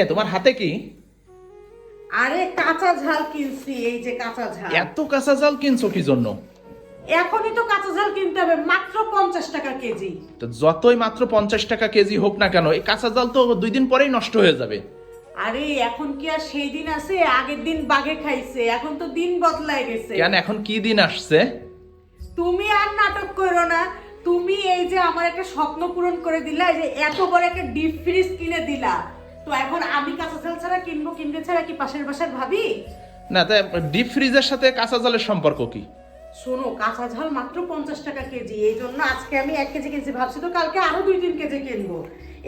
এ তোমার হাতে কি? আরে কাঁচা ঝাল কিনছি এই যে কাঁচা ঝাল। এত কাঁচা জাল কিনছো কি জন্য? এখনই তো কাঁচা ঝাল কিনতে হবে মাত্র পঞ্চাশ টাকা কেজি। তো যতই মাত্র পঞ্চাশ টাকা কেজি হোক না কেন এই কাঁচা জাল তো দুই দিন পরেই নষ্ট হয়ে যাবে। আরে এখন কি আর সেই দিন আছে? আগের দিন বাগে খাইছে এখন তো দিন বদলায় গেছে। কেন এখন কি দিন আসছে? তুমি আর নাটক করো না তুমি এই যে আমার একটা স্বপ্ন পূরণ করে দিলা এই যে এত বড় একটা ডিপ ফ্রিজ কিনে দিলা। তো এখন আমি কাঁচা ঝাল ছাড়া কিনবো কিনতে ছাড়া কি পাশের বাসার ভাবি? না তাই ডিপ ফ্রিজের সাথে কাঁচা জালের সম্পর্ক কি? শোনো কাঁচা ঝাল মাত্র পঞ্চাশ টাকা কেজি। এই জন্য আজকে আমি এক কেজি কিনছি ভাবছি তো কালকে আরও দুই তিন কেজি কিনবো।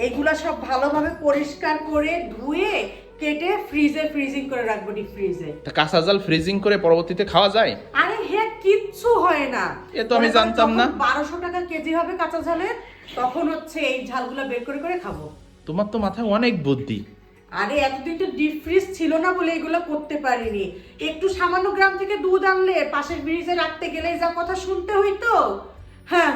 এইগুলা সব ভালোভাবে পরিষ্কার করে ধুয়ে কেটে ফ্রিজে ফ্রিজিং করে রাখব ডিপ ফ্রিজে তা কাঁচা জাল ফ্রিজিং করে পরবর্তীতে খাওয়া যায়? আরে হে কিচ্ছু হয় না। এ তো আমি জানতাম না। বারোশো টাকা কেজি হবে কাঁচা ঝালের তখন হচ্ছে এই ঝালগুলো বের করে করে খাব। তোমার তো মাথায় অনেক বুদ্ধি। আরে এতদিন তো ডিপ ফ্রিজ ছিল না বলে এগুলো করতে পারিনি। একটু সামান্য গ্রাম থেকে দুধ আনলে পাশের ফ্রিজে রাখতে গেলে যা কথা শুনতে হইতো। হ্যাঁ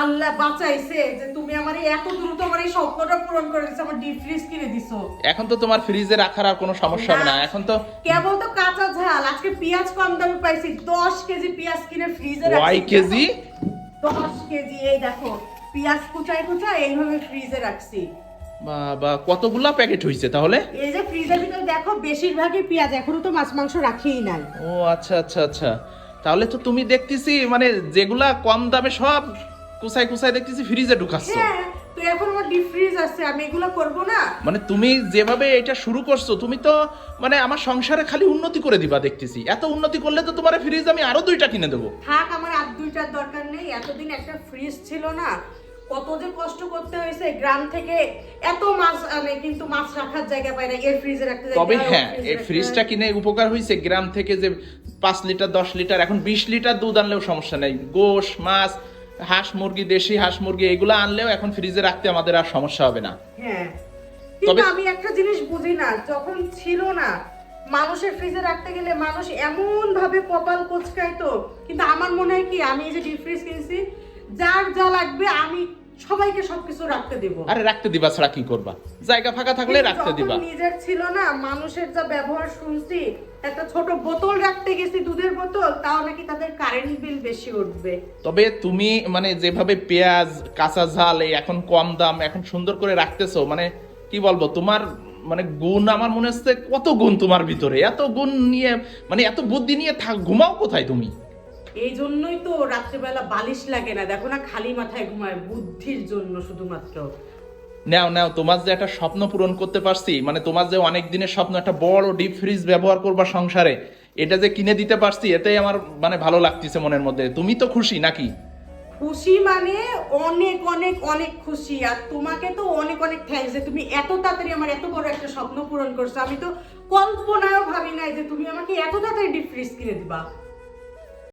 আল্লাহ বাঁচাইছে যে তুমি আমার এত দ্রুত আমার এই স্বপ্নটা পূরণ করে দিছো আমার ডিপ ফ্রিজ কিনে দিছো। এখন তো তোমার ফ্রিজে রাখার আর কোনো সমস্যা হবে না। এখন তো কেবল তো কাঁচা ঝাল। আজকে পেঁয়াজ কম দামে পাইছি দশ কেজি পেঁয়াজ কিনে ফ্রিজে ওয়াই কেজি? দশ কেজি। এই দেখো পেঁয়াজ কুচাই কুচাই এইভাবে ফ্রিজে রাখছি। বা কতগুলা প্যাকেট হয়েছে তাহলে? এই যে ফ্রিজের ভিতরে দেখো বেশিরভাগই পেঁয়াজ এখনও তো মাছ মাংস রাখিই নাই। ও আচ্ছা আচ্ছা আচ্ছা। তাহলে তো তুমি দেখতেছি মানে যেগুলা কম দামে সব কুসাই কুসাই দেখতেছি ফ্রিজে ঢুকাচ্ছ। হ্যাঁ তো এখন আমার ডিপ ফ্রিজ আছে আমি এগুলো করব না। মানে তুমি যেভাবে এটা শুরু করছ তুমি তো মানে আমার সংসারে খালি উন্নতি করে দিবা দেখতেছি। এত উন্নতি করলে তো তোমার ফ্রিজ আমি আরও দুইটা কিনে দেবো। থাক আমার আর দুইটার দরকার নেই। এতদিন একটা ফ্রিজ ছিল না কত যে কষ্ট করতে হয়েছে? গ্রাম থেকে এত মাছ আনে কিন্তু মাছ রাখার জায়গা পায় না এর ফ্রিজে রাখতে তবে হ্যাঁ এই ফ্রিজটা। কিনে উপকার হয়েছে। গ্রাম থেকে যে পাঁচ লিটার দশ লিটার এখন বিশ লিটার দুধ আনলেও সমস্যা নেই। গোশ মাছ হাঁস মুরগি দেশি হাঁস মুরগি এগুলো আনলেও এখন ফ্রিজে রাখতে আমাদের আর সমস্যা হবে না। হ্যাঁ তবে- আমি একটা জিনিস বুঝি না যখন ছিল না মানুষের ফ্রিজে রাখতে গেলে মানুষ এমন ভাবে কপাল কোচকাইতো কিন্তু আমার মনে হয় কি আমি এই যে ডিপ ফ্রিজ কিনছি যার যা লাগবে আমি সবাইকে সবকিছু রাখতে দেবো। আরে রাখতে দিবা ছাড়া কি করবা? জায়গা ফাঁকা থাকলে রাখতে দিবা। নিজের ছিল না মানুষের যা ব্যবহার শুনছি একটা ছোট বোতল রাখতে গেছি দুধের বোতল তাও নাকি তাদের কারেন্ট বিল বেশি উঠবে। তবে তুমি মানে যেভাবে পেঁয়াজ কাঁচা ঝাল এই এখন কম দাম এখন সুন্দর করে রাখতেছো মানে কি বলব তোমার মানে গুণ আমার মনে হচ্ছে কত গুণ তোমার ভিতরে। এত গুণ নিয়ে মানে এত বুদ্ধি নিয়ে থাক ঘুমাও কোথায় তুমি? এই জন্যই তো রাত্রেবেলা বালিশ লাগে না। দেখো না খালি মাথায় ঘুমায়। বুদ্ধির জন্য শুধুমাত্র। নাও নাও তোমার যে একটা স্বপ্ন পূরণ করতে পারছি মানে তোমার যে অনেক দিনের স্বপ্ন একটা বড় ডিপ ফ্রিজ ব্যবহার করবা সংসারে এটা যে কিনে দিতে পারছি এটাই আমার মানে ভালো লাগতেছে মনের মধ্যে। তুমি তো খুশি নাকি? খুশি মানে অনেক অনেক অনেক খুশি। আর তোমাকে তো অনেক অনেক থ্যাঙ্কস যে তুমি এত তাড়াতাড়ি আমার এত বড় একটা স্বপ্ন পূরণ করছ। আমি তো কল্পনাও ভাবি নাই যে তুমি আমাকে এত তাড়াতাড়ি ডিপ ফ্রিজ কিনে দিবা।